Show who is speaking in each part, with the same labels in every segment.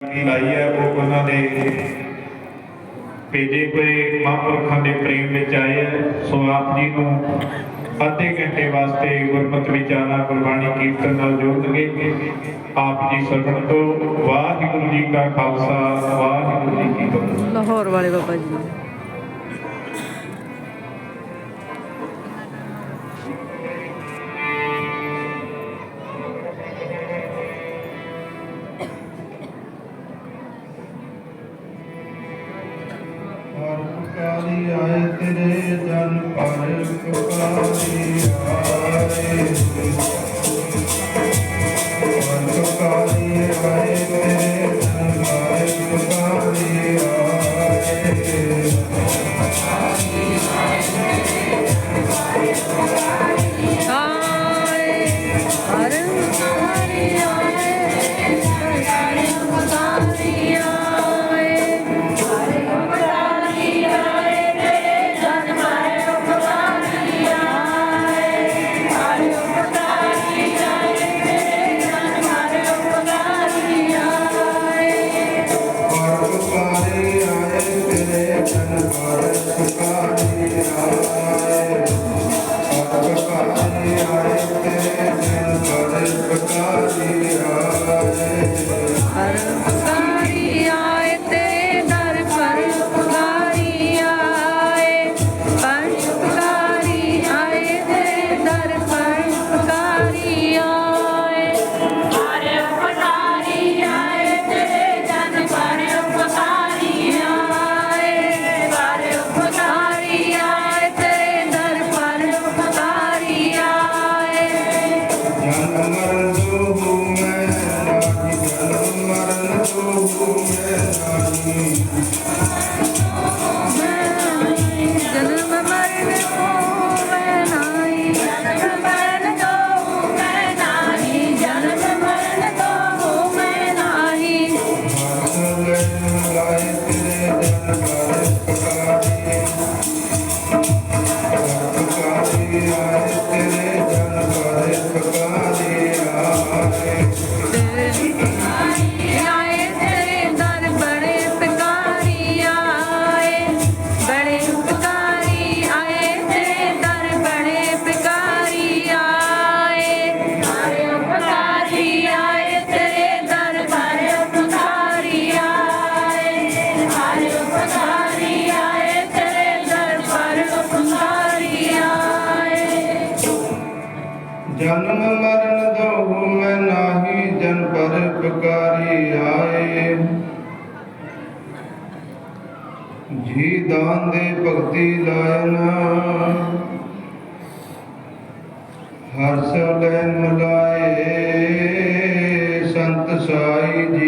Speaker 1: ਲਾਈ ਹੈ, ਉਹ ਉਹਨਾਂ ਦੇ ਭੇਜੇ ਕੋਈ ਮਹਾਂਪੁਰਖਾਂ ਦੇ ਪ੍ਰੇਮ ਵਿੱਚ ਆਏ ਸੋ ਆਪ ਜੀ ਨੂੰ ਅੱਧੇ ਘੰਟੇ ਵਾਸਤੇ ਗੁਰਮਤਿ ਵਿਚਾਰਾ ਗੁਰਬਾਣੀ ਕੀਰਤਨ ਨਾਲ ਜੋੜਨਗੇ ਆਪ ਜੀ ਸਰਵਣ ਤੋਂ। ਵਾਹਿਗੁਰੂ ਜੀ ਕਾ ਖਾਲਸਾ, ਵਾਹਿਗੁਰੂ ਜੀ ਕੀ ਫਤਿਹ।
Speaker 2: ਲਾਹੌਰ ਵਾਲੇ ਬਾਬਾ ਜੀ।
Speaker 3: ਦਾਨ ਦੇ ਭਗਤੀ ਲਾਇਨ। ਹਰ ਸੋ ਲੈ ਮਲਾਏ ਸੰਤ ਸਾਈ ਜੀ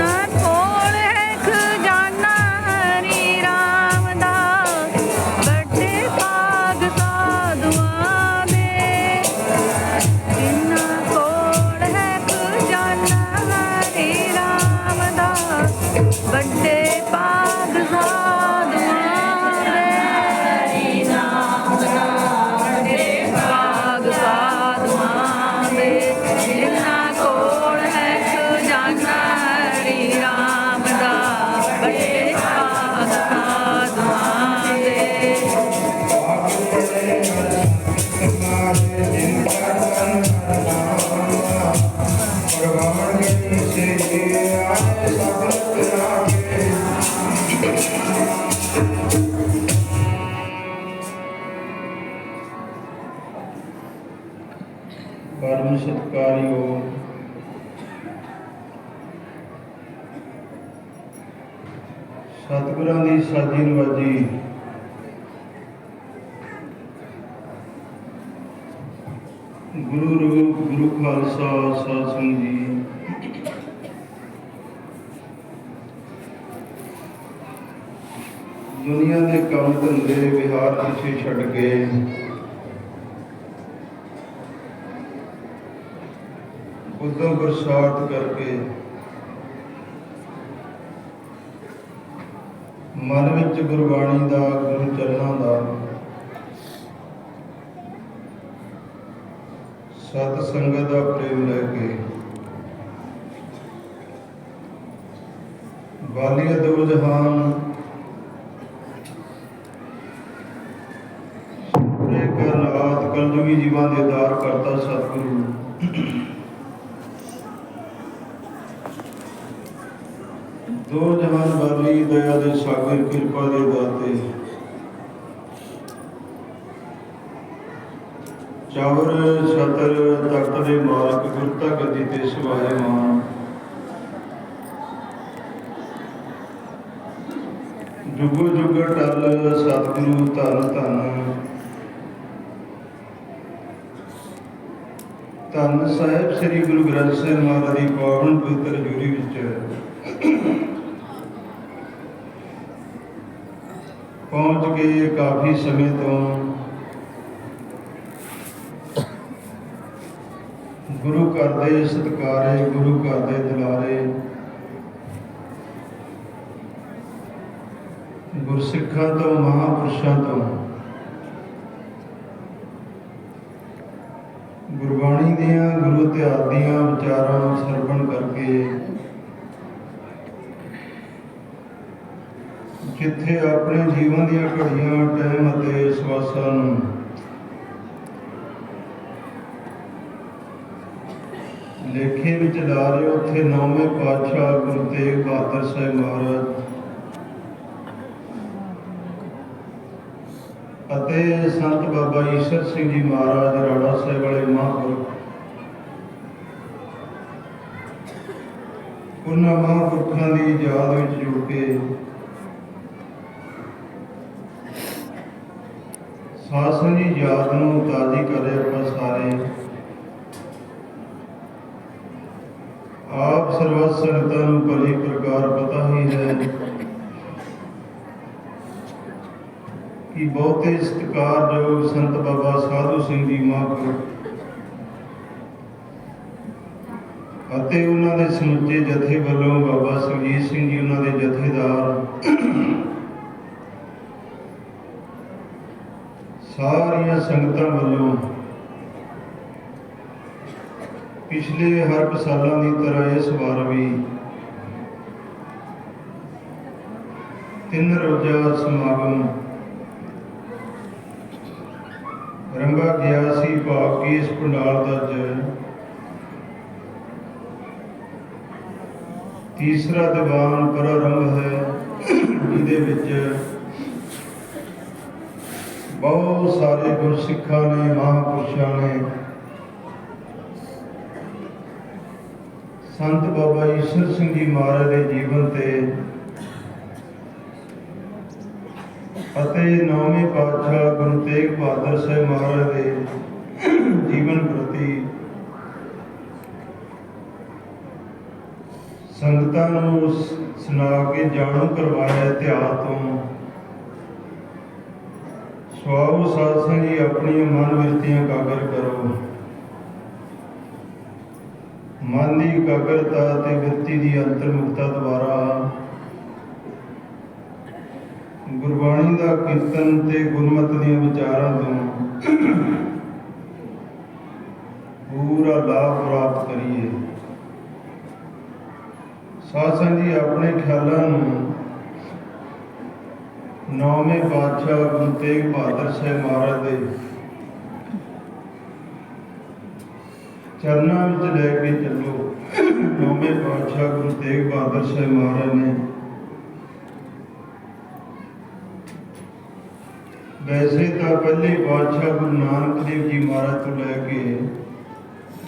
Speaker 3: ਸਤਕਾਰਿਓ ਸਤਿਗੁਰਾਂ ਦੀ ਸਾਜੀ ਨਵਾਜੀ ਗੁਰੂ ਰੂਪ, ਗੁਰੂ ਖਾਲਸਾ ਸਤਿ ਸਿੰਘ ਜੀ। ਦੁਨੀਆ ਦੇ ਕੰਮ ਧੰਦੇ ਵਿਹਾਰ ਪਿੱਛੇ ਛੱਡ ਕੇ ਉਦੋਂ ਬਰਸਾਤ ਕਰਕੇ ਮਨ ਵਿੱਚ ਗੁਰਬਾਣੀ ਦਾ, ਗੁਰੂ ਚਰਨਾਂ ਦਾ ਸਤ ਸੰਗਤ ਦਾ ਪ੍ਰੇਮ ਲੈ ਕੇ ਵਾਲੀਆ ਦੋ ਜਹਾਨ ਸੁਪਰੇ ਕਰਨਾਥ ਕਲਯੁਗੀ ਜੀਵਾਂ ਦੇ ਦਾਰ ਕਰਤਾ ਸਤਿਗੁਰੂ। ਦੋ ਜਹਾਨ ਵਾਲੀ ਦਇਆ ਦੇ ਸਾਗਰ ਕਿਰਪਾ ਦੇ ਦਾਤੇ ਚਾਵਰ ਛਤਰ ਤਖਤ ਦੇ ਮਾਲਕ ਗੁਰਤਾ ਗੱਦੀ ਤੇ ਸਵਾਏ ਮਾਨ। ਜੁਗੋ ਜੁਗ ਟਲ ਸਤਿਗੁਰੂ ਧੰਨ ਧੰਨ। ਧੰਨ ਸਾਹਿਬ ਸ੍ਰੀ ਗੁਰੂ ਗ੍ਰੰਥ ਸਾਹਿਬ ਮਹਾਰਾਜ ਦੀ ਪਾਵਨ ਪਵਿੱਤਰ ਜੁਰੀ ਵਿੱਚ। ਪਹੁੰਚ ਕੇ ਕਾਫੀ ਸਮੇਂ ਤੋਂ ਗੁਰੂ ਘਰ ਦੇ ਸਤਿਕਾਰੇ, ਗੁਰੂ ਘਰ ਦੇ ਦੁਲਾਰੇ, ਗੁਰਸਿੱਖਾਂ ਤੋਂ, ਮਹਾਪੁਰਸ਼ਾਂ ਤੋਂ ਗੁਰਬਾਣੀ ਦੀਆਂ, ਗੁਰੂ ਇਤਿਹਾਸ ਦੀਆਂ ਵਿਚਾਰਾਂ ਨੂੰ ਸਰਵਣ ਕਰਕੇ ਜਿੱਥੇ ਆਪਣੇ ਜੀਵਨ ਦੀਆਂ ਘੜੀਆਂ ਟਾਈਮ ਅਤੇ ਸਵਾਸਾਂ ਨੂੰ? ਲੇਖੇ ਵਿੱਚ ਲਾ ਰਹੇ ਉੱਥੇ ਨੌਵੇਂ ਪਾਤਸ਼ਾਹ ਗੁਰੂ ਤੇਗ ਬਹਾਦਰ ਸਾਹਿਬ ਮਹਾਰਾਜ ਅਤੇ ਸੰਤ ਬਾਬਾ ਈਸ਼ਰ ਸਿੰਘ ਜੀ ਮਹਾਰਾਜ, ਰਾਣਾ ਸਾਹਿਬ ਵਾਲੇ ਮਹਾਂਪੁਰਖ। ਉਹਨਾਂ ਮਹਾਂਪੁਰਖਾਂ ਦੀ ਯਾਦ ਵਿੱਚ ਜੁੜ ਕੇ ਸਾਸਨ ਦੀ ਯਾਦ ਨੂੰ ਤਾਜ਼ੀ ਕਰੇ ਆਪਾਂ ਸਾਰੇ। ਆਪ ਸਰਵ ਸੰਗਤਾਂ ਨੂੰ ਭਲੀ ਪ੍ਰਕਾਰ ਪਤਾ ਹੀ ਹੈ ਕਿ ਬਹੁਤੇ ਸਤਿਕਾਰਯੋਗ ਸੰਤ ਬਾਬਾ ਸਾਧੂ ਸਿੰਘ ਜੀ ਮਹਾਂਪੁਰਖ ਅਤੇ ਉਹਨਾਂ ਦੇ ਸਮੁੱਚੇ ਜਥੇ ਵੱਲੋਂ ਬਾਬਾ ਸੁਖਜੀਤ ਸਿੰਘ ਜੀ, ਉਹਨਾਂ ਦੇ ਜਥੇਦਾਰ ਸਾਰੀਆਂ ਸੰਗਤਾਂ ਵੱਲੋਂ ਪਿਛਲੇ ਹਰ ਸਾਲਾਂ ਦੀ ਤਰ੍ਹਾਂ ਇਸ ਵਾਰ ਵੀ ਤਿੰਨ ਰੋਜ਼ਾ ਸਮਾਗਮ ਰੰਗਾ ਗਿਆ ਸੀ ਭਾਵ ਕਿ ਇਸ ਪੰਡਾਲ ਦਾ ਅੱਜ ਤੀਸਰਾ ਦੀਵਾਨ ਪ੍ਰਾਰੰਭ ਹੈ, ਜਿਹਦੇ ਵਿੱਚ ਬਹੁਤ ਸਾਰੇ ਗੁਰਸਿੱਖਾਂ ਨੇ, ਮਹਾਂਪੁਰਸ਼ਾਂ ਨੇ। ਸੰਤ ਬਾਬਾ ਈਸ਼ਰ ਸਿੰਘ ਜੀ ਮਹਾਰਾਜ ਦੇ ਜੀਵਨ ਤੇ ਅਤੇ ਨੌਵੇਂ ਪਾਤਸ਼ਾਹ ਗੁਰੂ ਤੇਗ ਬਹਾਦਰ ਸਾਹਿਬ ਮਹਾਰਾਜ ਦੇ ਜੀਵਨ ਪ੍ਰਤੀ ਸੰਗਤਾਂ ਨੂੰ ਸੁਣਾ ਕੇ ਜਾਣੂ ਕਰਵਾਇਆ ਇਤਿਹਾਸ ਤੋਂ। ਸਵਾਉ ਸਾਧ ਸੰਗ ਜੀ, ਆਪਣੀਆਂ ਮਨ ਵਿਰਤੀਆਂ ਕਾਗਰ ਕਰੋ। ਮਨ ਦੀ ਇਕਾਗਰਤਾ ਤੇ ਵਿਰਤੀ ਦੀ ਅੰਤਰਮੁਖਤਾ ਦੁਆਰਾ ਗੁਰਬਾਣੀ ਦਾ ਕੀਰਤਨ ਤੇ ਗੁਰਮਤਿ ਦੀਆਂ ਵਿਚਾਰਾਂ ਤੋਂ ਪੂਰਾ ਲਾਭ ਪ੍ਰਾਪਤ ਕਰੀਏ। ਸਾਧ ਸੰਗ ਜੀ, ਆਪਣੇ ਖਿਆਲਾਂ ਨੂੰ ਨੌਵੇਂ ਪਾਤਸ਼ਾਹ ਗੁਰੂ ਤੇਗ ਬਹਾਦਰ ਸਾਹਿਬ ਮਹਾਰਾਜ ਦੇ ਚਰਨਾਂ ਵਿੱਚ ਲੈ ਕੇ ਚੱਲੋ। ਨੌਵੇਂ ਪਾਤਸ਼ਾਹ ਗੁਰੂ ਤੇਗ ਬਹਾਦਰ ਸਾਹਿਬ ਮਹਾਰਾਜ ਨੇ ਵੈਸੇ ਤਾਂ ਪਹਿਲੇ ਪਾਤਸ਼ਾਹ ਗੁਰੂ ਨਾਨਕ ਦੇਵ ਜੀ ਮਹਾਰਾਜ ਤੋਂ ਲੈ ਕੇ